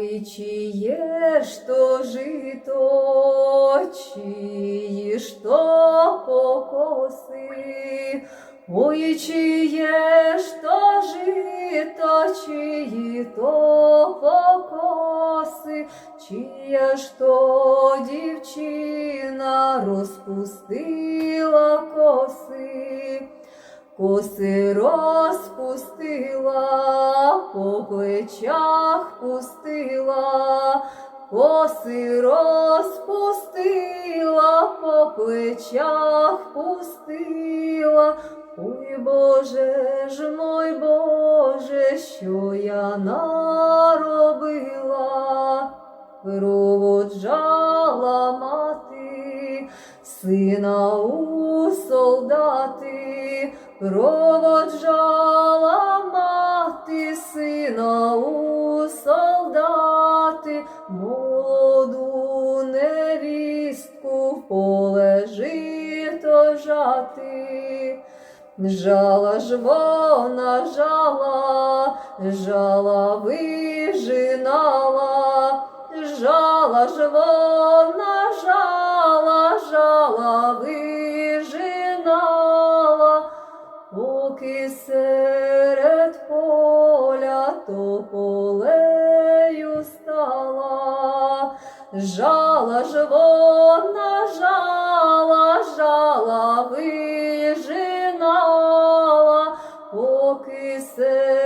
Ой, чиє ж то жито, чиї ж то покоси, Ой, чиє ж то жито, чиї то покоси, чия ж то дівчина розпустила коси. Коси розпустила, по плечах пустила, коси розпустила, по плечах пустила. Ой, Боже ж мой Боже, що я наробила, проводжала мати, сина у солдати, проводжала молоду невістку в поле жито жати. Жала ж вона жала, жала вижинала, жала ж вона жала, жала вижинала, поки серед поля тополею жала живо, вона, жала, жала вижинала, поки се.